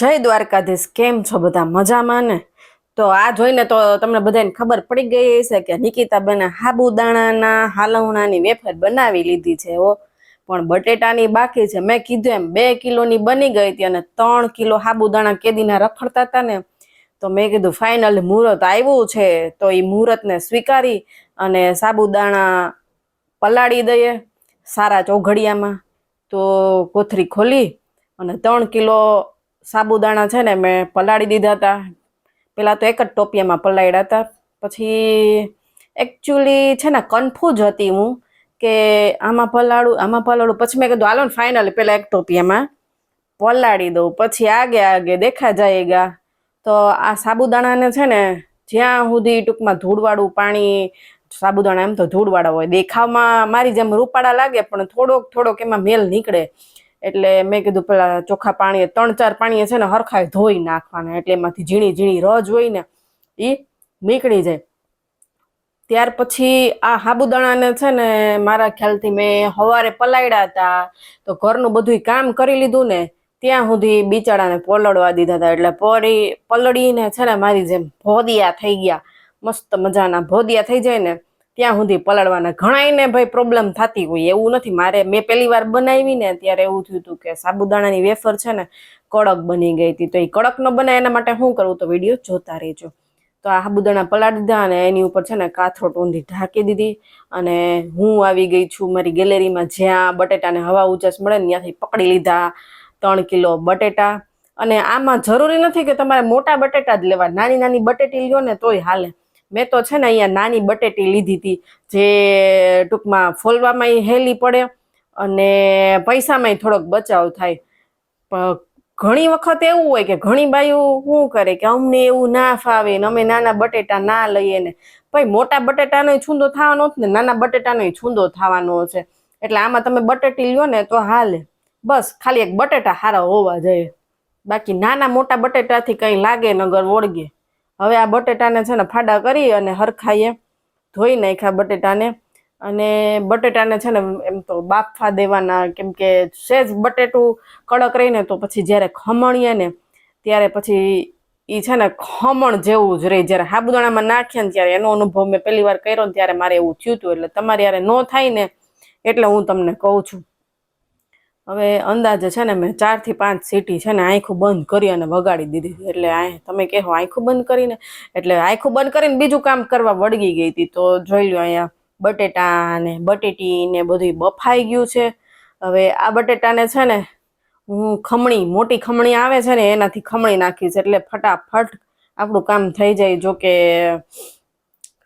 જય દ્વારકાધીશ, કેમ છો બધા? મજામાં ને? તો આ જોઈને તો તમને બધાને ખબર પડી ગઈ હશે કે નિકિતાબેને સાબુદાણાના હાલવણાની વેફર બનાવી લીધી છે ઓ પણ બટેટાની બાકી છે. મેં કીધું એમ, બે કિલોની બની ગઈ હતી અને ત્રણ કિલો સાબુદાણા કેદીના રખડતા હતા ને, તો મેં કીધું, ફાઇનલ મુહૂર્ત આવ્યું છે. તો એ મુહૂર્તને સ્વીકારી અને સાબુદાણા પલાળી દઈએ સારા ચોઘડિયામાં. તો કોથરી ખોલી અને ત્રણ કિલો સાબુદાણા છે ને મેં પલાળી દીધા હતા. પેલા તો એક જ ટોપિયામાં પલાળ્યા હતા. પછી એકચ્યુઅલી છે ને કન્ફ્યુઝ હતી હું કે આમાં પલાળું આમાં પલાળું. પછી મેં કીધું, હાલો ને ફાઇનલ પહેલાં એક ટોપિયામાં પલાળી દઉં. પછી આગે આગે દેખા જાયગા. તો આ સાબુદાણાને છે ને જ્યાં સુધી ટૂંકમાં ધૂળવાળું પાણી, સાબુદાણા એમ તો ધૂળવાળા હોય, દેખાવમાં મારી જેમ રૂપાળા લાગે, પણ થોડોક થોડોક એમાં મેલ નીકળે. એટલે મેં કીધું, પેલા ચોખ્ખા પાણીએ, ત્રણ ચાર પાણીએ છે ને હરખાય ધોઈ નાખવાના, એટલે એમાંથી ઝીણી ઝીણી રજ હોય ને એ નીકળી જાય. ત્યાર પછી આ સાબુદાણાને છે ને મારા ખ્યાલથી મેં સવારે પલાળ્યા હતા, તો ઘરનું બધું કામ કરી લીધું ને, ત્યાં સુધી બિચારાને પલળવા દીધા હતા. એટલે પરી પલળીને છે ને મારી જેમ ભોદિયા થઈ ગયા, મસ્ત મજાના ભોદિયા થઈ જાય ને ત્યાં સુધી પલાળવાના ઘણાયને ભાઈ પ્રોબ્લેમ થતી હોય. એવું નથી. મારે, મેં પહેલી વાર બનાવી ને ત્યારે એવું થયું હતું કે સાબુદાણાની વેફર છે ને, કડક બની ગઈ હતી. તો એ કડક ન બને એના માટે શું કરવું તો વીડિયો જોતા રહેજો. તો આ સાબુદાણા પલાળી દીધા અને એની ઉપર છે ને કાથરોટ ઊંધી ઢાંકી દીધી અને હું આવી ગઈ છું મારી ગેલેરીમાં જ્યાં બટેટાને હવા ઉજાસ મળે ને ત્યાંથી પકડી લીધા ત્રણ કિલો બટેટા. અને આમાં જરૂરી નથી કે તમારે મોટા બટેટા જ લેવા. નાની નાની બટેટી લ્યો ને તોય હાલે. મેં તો છે ને અહીંયા નાની બટેટી લીધી હતી, જે ટૂંકમાં ફોલવામાં હેલી પડે અને પૈસામાંય થોડોક બચાવ થાય. ઘણી વખત એવું હોય કે ઘણી બાયું શું કરે કે અમને એવું ના ફાવે ને અમે નાના બટેટા ના લઈએ ને. ભાઈ, મોટા બટેટાનો છૂંદો થવાનો જ ને, નાના બટેટાનો છૂંદો થવાનો છે. એટલે આમાં તમે બટેટી લ્યો ને તો હાલે. બસ, ખાલી એક બટેટા સારા હોવા જોઈએ. બાકી નાના મોટા બટેટાથી કંઈ લાગે નગર વળગે. હવે આ બટેટાને છે ને ફાડા કરી અને હરખાઈએ, ધોઈ નાખ્યા બટેટાને. અને બટેટાને છે ને એમ તો બાફા દેવાના, કેમ કે સહેજ બટેટું કડક રહીને તો પછી જ્યારે ખમણીએ ને, ત્યારે પછી એ છે ને ખમણ જેવું જ રહે. જ્યારે સાબુદાણામાં નાખીએ ને ત્યારે એનો અનુભવ મેં પહેલી વાર કર્યો ત્યારે મારે એવું થયું હતું. એટલે તમારે યારે ન થાય ને, એટલે હું તમને કહું છું. હવે અંદાજે છે ને મેં ચારથી પાંચ સીટી છે ને આંખું બંધ કરી અને વગાડી દીધી એટલે આ તમે કહેવો આંખું બંધ કરીને, એટલે આંખું બંધ કરીને બીજું કામ કરવા વળગી ગઈ હતી. તો જોઈ લો અહીંયા બટેટા ને બટેટી ને બધું બફાઈ ગયું છે. હવે આ બટેટાને છે ને હું ખમણી, મોટી ખમણી આવે છે ને એનાથી ખમણી નાખીશ એટલે ફટાફટ આપણું કામ થઈ જાય. જો કે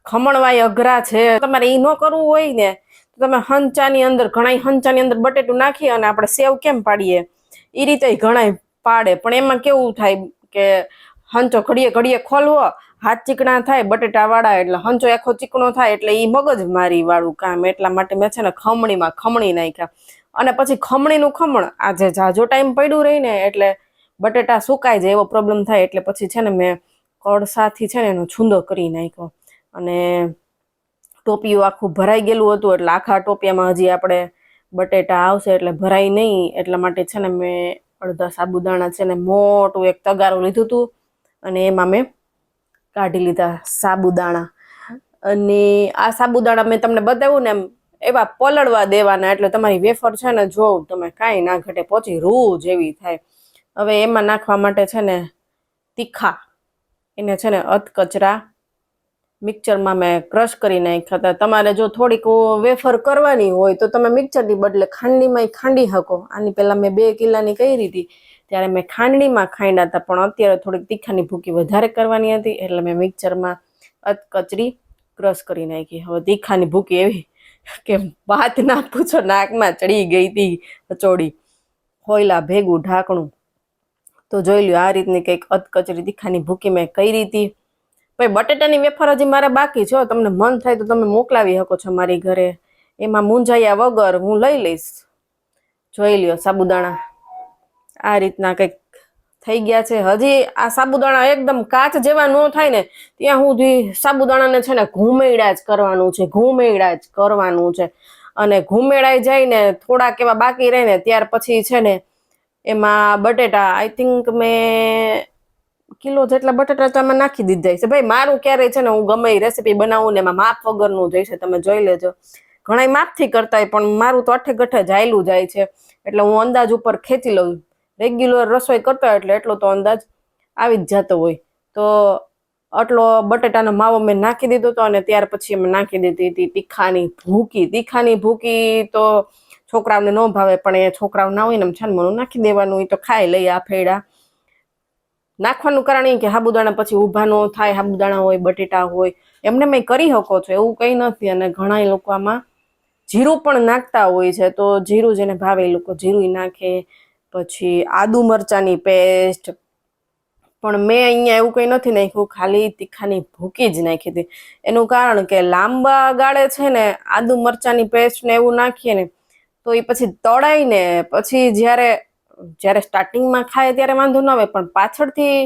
ખમણવાય અઘરા છે. તમારે એ ન કરવું હોય ને તમે હંચાની અંદર ઘણા હંચાની અંદર બટેટું નાખી અને આપણે સેવ કેમ પાડીએ? એ રીતે ઘણા પાડે. પણ એમાં કેવું થાય કે હંચો ઘડીએ ઘડીએ ખોલવો, હાથ ચીકણા થાય, બટેટા વાળા એટલે હંચો આખો ચીકણો થાય એટલે એ મગજ મારી વાળું કામ. એટલા માટે મેં છે ને ખમણીમાં ખમણી નાખ્યા. અને પછી ખમણીનું ખમણ, આજે જાજો ટાઈમ પડ્યું રહીને, એટલે બટેટા સુકાઈ જાય એવો પ્રોબ્લેમ થાય એટલે પછી છે ને મેં કળસાથી છે ને એનો છૂંદો કરી નાખ્યો. અને ટોપિયું આખું ભરાઈ ગયેલું હતું એટલે આખા ટોપિયામાં હજી આપણે બટેટા આવશે એટલે ભરાય નહીં. એટલા માટે છે ને મેં અડધા સાબુદાણા છે ને મોટું એક તગારું લીધું હતું અને એમાં મેં કાઢી લીધા સાબુદાણા. અને આ સાબુદાણા મેં તમને બતાવ્યું ને એમ એવા પલળવા દેવાના એટલે તમારી વેફર છે ને જોવ તમે કાંઈ ના ઘટે પહોંચી રૂ જેવી થાય. હવે એમાં નાખવા માટે છે ને તીખા. એને છે ને અધકચરા મિક્સરમાં મેં ક્રશ કરી નાખ્યા હતા. તમારે જો થોડીક વેફર કરવાની હોય તો તમે મિક્સરની બદલે ખાંડીમાં ખાંડી શકો આની પહેલાં મેં બે કિલ્લાની કરી હતી. ત્યારે મેં ખાંડણીમાં ખાંડ્યા હતા, પણ અત્યારે થોડીક તીખાની ભૂકી વધારે કરવાની હતી, એટલે મેં મિક્સરમાં અધકચરી ક્રશ કરી નાખી. હવે તીખાની ભૂકી એવી કે વાત ના પૂછો, નાકમાં ચડી ગઈ હતી કચોડી. હોયલા ભેગું ઢાંકણું. તો જોઈ લ્યો, આ રીતની કંઈક અધકચરી તીખાની ભૂકી મેં કરી હતી. ભાઈ, બટેટાની વેફર હજી મારે બાકી છે તમને મન થાય તો તમે મોકલાવી શકો છો મારી ઘરે. એમાં મૂંઝાયા વગર હું લઈ લઈશ. જોઈ લ્યો સાબુદાણા. આ રીતના કંઈક થઈ ગયા છે. હજી આ સાબુદાણા એકદમ કાચ જેવા ન થાય ને, ત્યાં સુધી સાબુદાણાને છે ને ઘૂમેડા જ કરવાનું છે, ઘૂમેડા જ કરવાનું છે. અને ઘૂમેડાઈ જાય ને થોડાક એવા બાકી રહે ને, ત્યાર પછી છે ને, એમાં બટેટા આઈ થિંક મેં કિલો જેટલા બટાટા તો એમાં નાખી દીધા છે. ભાઈ, મારું ક્યારે છે ને, હું ગમે એ રેસીપી બનાવું ને એમાં માપ વગરનું જાય છે, તમે જોઈ લેજો. ઘણા માપથી કરતા હોય પણ મારું તો અઠે ગઠે જાયલું જાય છે. એટલે હું અંદાજ ઉપર ખેંચી લઉં. રેગ્યુલર રસોઈ કરતા હોય એટલે એટલો તો અંદાજ આવી જ જતો હોય. તો આટલો બટેટાનો માવો મેં નાખી દીધો હતો અને ત્યાર પછી અમે નાખી દીધી હતી તીખાની ભૂકી. તીખાની ભૂકી તો છોકરાઓને ન ભાવે, પણ એ છોકરાઓ ના હોય ને, એમ છાનમનું નાખી દેવાનું એ તો ખાઈ લઈએ આ ફેડા. નાખવાનું કારણ એ કે સાબુદાણા પછી ઊભા ન થાય સાબુદાણા હોય, બટેટા હોય, એમને મેં કરી શકો છો, એવું કંઈ નથી. અને ઘણા લોકો આમાં જીરું પણ નાખતા હોય છે, તો જીરું જેને ભાવે એ લોકો જીરું નાખે, પછી આદુ મરચાની પેસ્ટ. પણ મેં અહીંયા એવું કંઈ નથી નાખ્યું, ખાલી તીખાની ભૂકી જ નાખી હતી. એનું કારણ કે લાંબા ગાળે છે ને આદુ મરચાની પેસ્ટ ને એવું નાખીએ ને, તો એ પછી તળાઈને પછી જ્યારે જ્યારે સ્ટાર્ટિંગમાં ખાય ત્યારે વાંધો ન આવે, પણ પાછળથી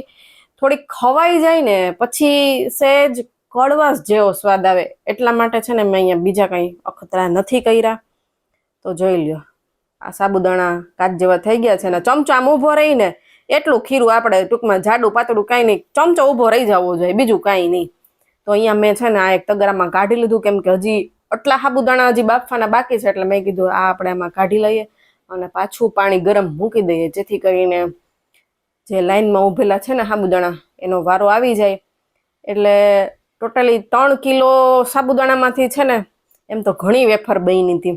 થોડીક ખવાઈ જાય ને, પછી સહેજ કડવાશ જેવો સ્વાદ આવે. એટલા માટે છે ને મેં અહીંયા બીજા કંઈ અખતરા નથી કર્યા. તો જોઈ લ્યો. આ સાબુદાણા કાચ જેવા થઈ ગયા છે ને ચમચો આમ ઊભો રહીને એટલું ખીરું આપણે ટૂંકમાં જાડું પાતળું કાંઈ નહીં, ચમચો ઊભો રહી જવો જોઈએ, બીજું કાંઈ નહીં. તો અહીંયા મેં છે ને આ એક તગારામાં કાઢી લીધું, કેમ કે હજી આટલા સાબુદાણા હજી બાફવાના બાકી છે, એટલે મેં કીધું આ આપણે આમાં કાઢી લઈએ. અને પાછું પાણી ગરમ મૂકી દઈએ, જેથી કરીને જે લાઇનમાં ઊભેલા છે ને સાબુદાણા, એનો વારો આવી જાય. એટલે ટોટલી ત્રણ કિલો સાબુદાણામાંથી છે ને, એમ તો ઘણી વેફર બની હતી.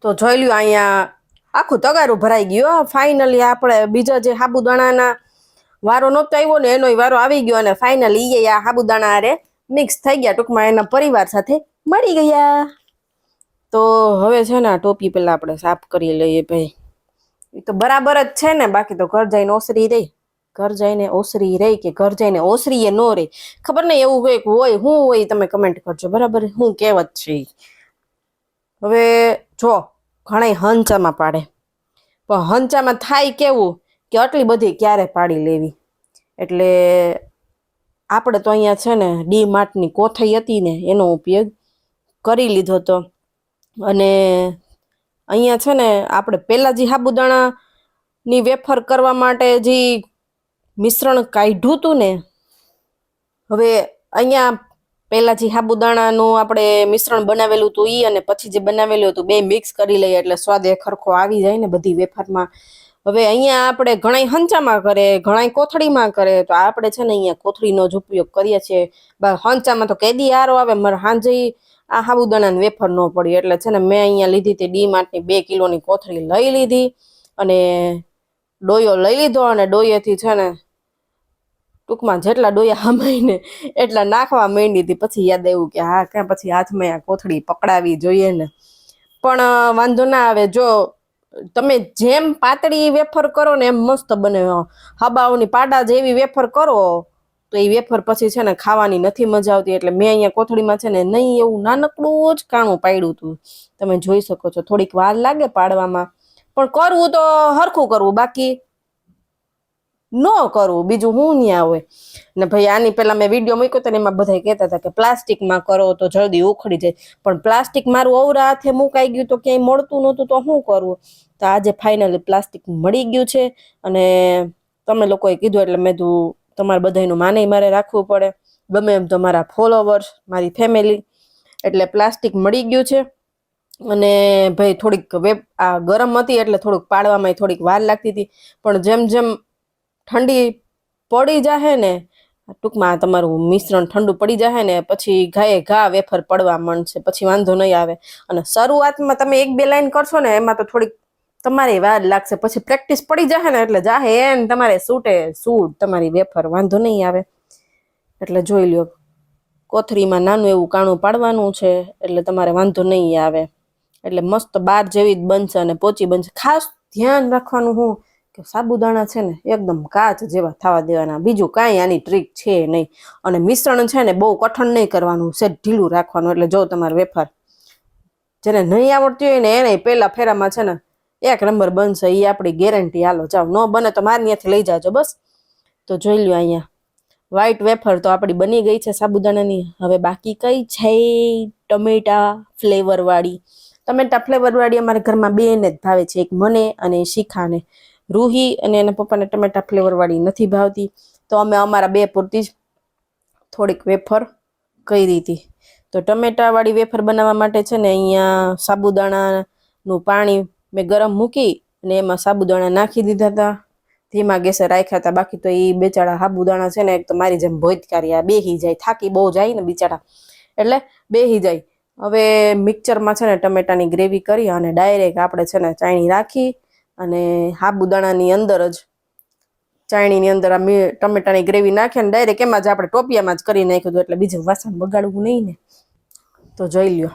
તો જોઈ લ્યો, અહીંયા આખું તગારું ભરાઈ ગયું. ફાઇનલી આપણે બીજા જે સાબુદાણાના વારો નહોતો આવ્યો ને, એનો વારો આવી ગયો અને ફાઇનલી એ આ સાબુદાણા અરે મિક્સ થઈ ગયા. ટૂંકમાં એના પરિવાર સાથે મળી ગયા. તો હવે છે ને આ ટોપી પેલા આપણે સાફ કરી લઈએ ભાઈ. એ તો બરાબર જ છે ને, બાકી તો ઘર જઈને ઓસરી રહી. ઘર જઈને ઓસરી રહી કે ઘર જઈને ઓસરીએ ન રહી? ખબર નહીં એવું હોય કે હોય, હું હોય તમે કમેન્ટ કરજો, બરાબર? હું કહેવત છે હવે જો ઘણા હંચામાં પાડે. પણ હંચામાં થાય કેવું કે આટલી બધી ક્યારે પાડી લેવી? એટલે આપણે તો અહીંયા છે ને ડી માર્ટની કોથઈ હતી ને, એનો ઉપયોગ કરી લીધો હતો અને અહીંયા છે ને આપણે પહેલાં જે સાબુદાણાની વેફર કરવા માટે જે મિશ્રણ કાઢ્યું હતું ને, હવે અહીંયા પહેલાં જે સાબુદાણાનું આપણે મિશ્રણ બનાવેલું હતું એ અને પછી જે બનાવેલું હતું બે મિક્સ કરી લઈએ એટલે સ્વાદ એ ખરખો આવી જાય ને બધી વેફરમાં. હવે અહીંયા આપણે ઘણા હંચામાં કરે ઘણા કોથળીમાં કરે, તો આપણે છે ને અહીંયા કોથળીનો જ ઉપયોગ કરીએ છીએ. હંચામાં તો કેદી આરો આવે, મારે સાંજે આ સાબુદાણાની વેફર ન પડી. એટલે છે ને મેં અહીંયા લીધી હતી ડી માર્ટની બે કિલોની કોથળી લઈ લીધી અને ડોયો લઈ લીધો અને ડોયેથી છે ને ટૂંકમાં જેટલા ડોયા હમાઈને એટલા નાખવા માંડી હતી. પછી યાદ આવ્યું કે હા, ક્યાં પછી હાથમાં આ કોથળી પકડાવી જોઈએ ને. પણ વાંધો ના આવે. જો તમે જેમ પાતળી વેફર કરો ને એમ મસ્ત બને. હબાઓની પાડા જેવી વેફર કરો તો એ વેફર પછી છે ને ખાવાની નથી મજા આવતી. એટલે મેં અહીંયા કોથળીમાં છે ને નહીં એવું નાનકડું જ કાણું પાડ્યું હતું તમે જોઈ શકો છો, થોડીક વાર લાગે પાડવામાં. પણ કરવું તો હરખું કરવું, બાકી ન કરવું. બીજું હું ન્યા હોય. ને ભાઈ આની પહેલા મેં વીડિયો મૂક્યો તો એમાં બધા કહેતા હતા કે પ્લાસ્ટિકમાં કરો તો જલ્દી ઉખડી જાય. પણ પ્લાસ્ટિક મારું અવરા હાથે મુકાઈ ગયું તો ક્યાંય મળતું નહોતું તો શું કરવું તો આજે ફાઇનલી પ્લાસ્ટિક મળી ગયું છે. અને તમે લોકોએ કીધું એટલે મેં કીધું તમારે બધાનું માને મારે રાખવું પડે. ગમે એમ તમારા ફોલોવર્સ મારી ફેમિલી એટલે પ્લાસ્ટિક મળી ગયું છે. અને ભાઈ થોડીક વેપ આ ગરમ હતી એટલે થોડુંક પાડવામાં થોડીક વાર લાગતી હતી. પણ જેમ જેમ ઠંડી પડી જાહે ને, ટૂંકમાં તમારું મિશ્રણ ઠંડુ પડી જાય ને, પછી ઘાએ ઘા વેફર પડવા છે પછી વાંધો નહીં આવે. અને શરૂઆતમાં તમે એક બે લાઈન કરશો ને, એમાં તો થોડીક તમારે વાર લાગશે. પછી પ્રેક્ટિસ પડી જશે ને એટલે જાહે એને તમારે સૂટે સૂટ, તમારી વેફર વાંધો નહીં આવે. એટલે જોઈ લ્યો, કોથળીમાં નાનું એવું કાણું પાડવાનું છે, એટલે તમારે વાંધો નહીં આવે. એટલે મસ્ત બાર જેવી જ બનશે અને પોચી બનશે. ખાસ ધ્યાન રાખવાનું હું કે સાબુદાણા છે ને, એકદમ કાચ જેવા થવા દેવાના. બીજું કાંઈ આની ટ્રીક છે નહીં. અને મિશ્રણ છે ને બહુ કઠણ નહીં કરવાનું છે ઢીલું રાખવાનું. એટલે જો તમારે વેફર જેને નહીં આવડતી હોય ને એને પહેલા ફેરામાં છે ને એક નંબર બનશે એ આપણી ગેરંટી હાલો, જાઓ, ન બને તો મારી ત્યાંથી લઈ જાજો, બસ. તો જોઈ લ્યો અહીંયા. વ્હાઈટ વેફર તો આપણી બની ગઈ છે સાબુદાણાની. હવે બાકી કઈ છે? ટમેટા ફ્લેવરવાળી ટમેટા ફ્લેવરવાળી અમારા ઘરમાં બેને જ ભાવે છે, એક મને અને શિખાને. રૂહી અને એના પપ્પાને ટમેટા ફ્લેવરવાળી નથી ભાવતી. તો અમે અમારા બે પૂરતી જ થોડીક વેફર કરી હતી. તો ટમેટાવાળી વેફર બનાવવા માટે છે ને અહીંયા સાબુદાણાનું પાણી મેં ગરમ મૂકી અને એમાં સાબુદાણા નાખી દીધા હતા ધીમા ગેસે રાખ્યા હતા બાકી તો એ બેચારા સાબુદાણા છે ને એક તો મારી જેમ ભોજકારી આ બેહી જાય. થાકી બહુ જાય ને બિચારા. એટલે બેહી જાય. હવે મિક્સરમાં છે ને ટમેટાની ગ્રેવી કરી અને ડાયરેક્ટ આપણે છે ને ચાણી રાખી અને સાબુદાણાની અંદર જ ચાયણીની અંદર આ ટમેટાની ગ્રેવી નાખી અને ડાયરેક્ટ એમાં જ આપણે ટોપિયામાં જ કરી નાખ્યું હતું. એટલે બીજું વાસણ બગાડવું નહીં ને. તો જોઈ લ્યો.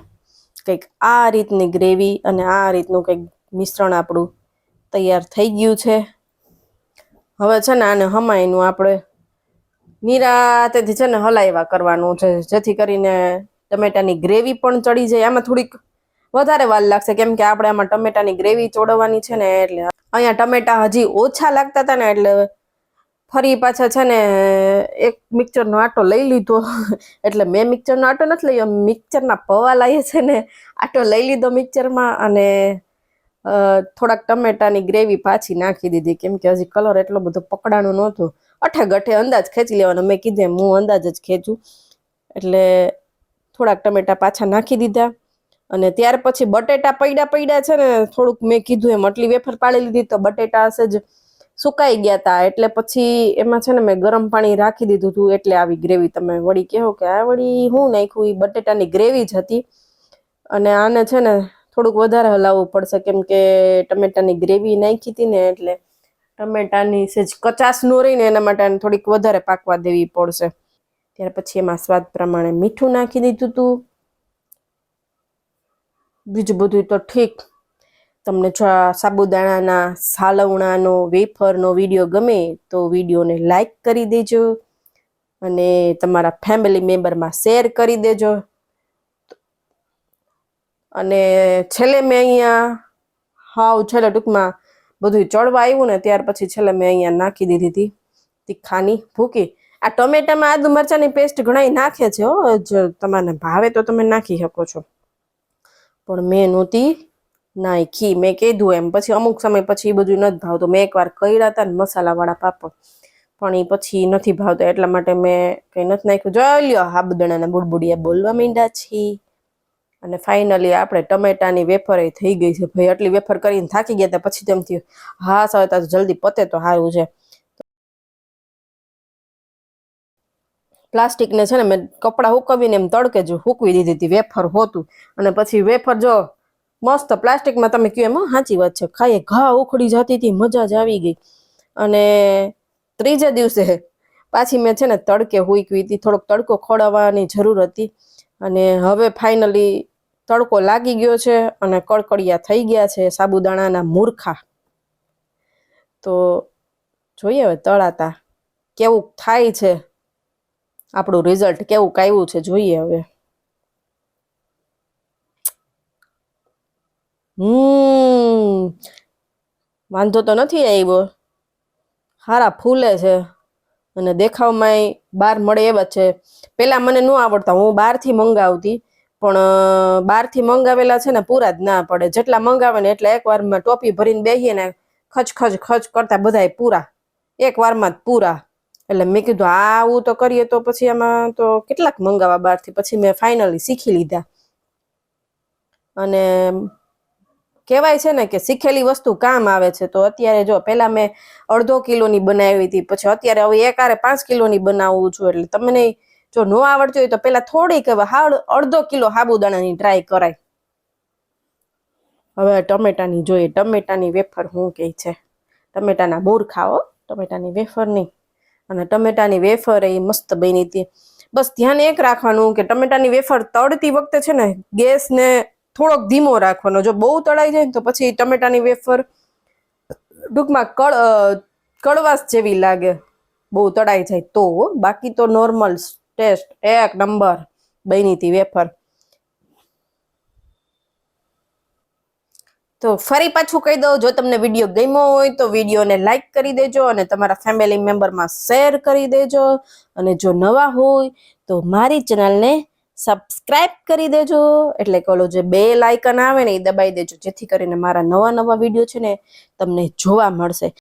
કંઈક આ રીતની ગ્રેવી અને આ રીતનું કંઈક મિશ્રણ આપણું તૈયાર થઈ ગયું છે. હવે છે ને આને હમાયનું આપણે નિરાતેથી છે ને હલાવ્યા કરવાનું છે, જેથી કરીને ટમેટાની ગ્રેવી પણ ચડી જાય. આમાં થોડીક વધારે વાર લાગશે, કેમ કે આપણે આમાં ટમેટાની ગ્રેવી ચોડવાની છે ને, એટલે અહીંયા ટમેટા હજી ઓછા લાગતા હતા ને, એટલે ફરી પાછા છે ને એક મિક્સરનો આટો લઈ લીધો. એટલે મેં મિક્સરનો આટો નથી લઈ મિક્સરના પવા લાવીએ છે ને, આટો લઈ લીધો મિક્સરમાં અને થોડાક ટમેટાની ગ્રેવી પાછી નાખી દીધી, કેમ કે હજી કલર એટલો બધો પકડાનો નહોતો. અઠે ગઠે અંદાજ ખેંચી લેવાનો, મેં કીધું હું અંદાજ જ ખેંચું. એટલે થોડાક ટમેટા પાછા નાખી દીધા. અને ત્યાર પછી બટેટા પૈડા પૈડા છે ને, થોડુંક મેં કીધું એમ, આટલી વેફર પાડી લીધી તો બટેટા હશે જ. સુકાઈ ગયા હતા એટલે પછી એમાં છે ને મેં ગરમ પાણી રાખી દીધું હતું એટલે આવી ગ્રેવી તમે વળી કહો કે આ વળી હું નાખ્યું? એ બટેટાની ગ્રેવી જ હતી. અને આને છે ને થોડુંક વધારે હલાવવું પડશે, કેમ કે ટમેટાની ગ્રેવી નાખી હતી ને એટલે ટમેટાની સેજ કચાશ નો રહીને એના માટે થોડીક વધારે પાકવા દેવી પડશે. ત્યાર પછી એમાં સ્વાદ પ્રમાણે મીઠું નાખી દીધું હતું બીજું બધું તો ઠીક. તમને જો આ સાબુદાણાના સાલવણાનો, વેફરનો વીડિયો ગમે તો વિડીયોને લાઈક કરી દેજો અને તમારા ફેમિલી મેમ્બરમાં શેર કરી દેજો. અને છેલ્લે મેં અહીંયા હાવ છેલ્લે ટૂંકમાં બધું ચડવા આવ્યું ને ત્યાર પછી છેલ્લે મેં અહીંયા નાખી દીધી હતી તીખાની ભૂકી. આ ટમેટામાં આદુ મરચાંની પેસ્ટ ઘણા નાખે છે હો, જો તમને ભાવે તો તમે નાખી શકો છો. પણ મેં નહોતી નાખી. મેં કીધું એમ, પછી અમુક સમય પછી એ બધું નથી ભાવતું. મેં એકવાર કર્યા હતા ને મસાલાવાળા પાપડ, પણ એ પછી નથી ભાવતા. એટલા માટે મેં કંઈ નથી નાખ્યું. જોઈ લ્યો હાબદણાના બુડબુડિયા બોલવા માંડ્યા છીએ અને ફાઇનલી આપણે ટમેટાની વેફર એ થઈ ગઈ છે. ભાઈ, આટલી વેફર કરીને થાકી ગયા હતા પછી તેમ થયું, હા સાવ તો જલ્દી પતે તો સારું છે. પ્લાસ્ટિકને છે ને મેં કપડાં હુકવીને એમ તડકે જ હૂકવી દીધી હતી, વેફર હોતું. અને પછી વેફર જો મસ્ત પ્લાસ્ટિકમાં તમે કહો એમ સાચી વાત છે, ખાઈએ, ઘા ઉખડી જતી હતી, મજા જ આવી ગઈ. અને ત્રીજે દિવસે પાછી મેં છે ને તડકે હુકવી હતી, થોડોક તડકો ખોડાવવાની જરૂર હતી. અને હવે ફાઇનલી તડકો લાગી ગયો છે અને કડકડિયા થઈ ગયા છે સાબુદાણાના મૂર્ખા. તો જોઈએ હવે તળાતા કેવું થાય છે, આપણું રિઝલ્ટ કેવું કાયવું છે જોઈએ હવે. હમ, વાંધો તો નથી આવ્યો. હારા ફૂલે છે અને દેખાવમાંય બહાર મળે એવા છે. પેલા મને ન આવડતા, હું બહારથી મંગાવતી. પણ બહારથી મંગાવેલા છે ને પૂરા જ ના પડે. જેટલા મંગાવે ને એટલે એક વારમાં ટોપી ભરીને બેસીએ ને ખચ ખચ ખચ કરતા બધાય પૂરા. એક વારમાં જ પૂરા. એટલે મેં કીધું આવું તો કરીએ તો પછી આમાં તો કેટલાક મંગાવા બહારથી. પછી મેં ફાઇનલી શીખી લીધા. અને કહેવાય છે ને કે શીખેલી વસ્તુ કામ આવે છે. તો અત્યારે જો, પહેલા મેં અડધો કિલોની બનાવી હતી. પછી અત્યારે હવે એકારે પાંચ કિલોની બનાવું છું. એટલે તમને જો ન આવડતી હોય તો પેલા થોડીક અડધો કિલો સાબુદાણાની ટ્રાય કરાય. હવે ટમેટાની જોઈએ, ટમેટાની વેફર શું કહે છે? ટમેટાના મૂર્ખા હો ટમેટાની વેફર નહીં. અને ટમેટાની વેફર એ મસ્ત બની હતી. બસ ધ્યાન એક રાખવાનું કે ટમેટાની વેફર તળતી વખતે છે ને, ગેસને થોડોક ધીમો રાખવાનો. જો બહુ તળાઈ જાય ને તો પછી ટમેટાની વેફર ટૂંકમાં કળ કડવાશ જેવી લાગે. બહુ તળાઈ જાય તો. બાકી તો નોર્મલ ટેસ્ટ, એક નંબર. બની હતી વેફર. તો ફરી પાછું કહી દઉં, જો તમને વીડિયો ગમ્યો હોય તો વિડીયોને લાઇક કરી દેજો અને તમારા ફેમિલી મેમ્બરમાં શેર કરી દેજો. અને જો નવા હોય તો મારી ચેનલને સબસ્ક્રાઇબ કરી દેજો. એટલે કોલો જે બે લાઇકન આવે ને એ દબાઈ દેજો. જેથી કરીને મારા નવા નવા વીડિયો છે ને તમને જોવા મળશે.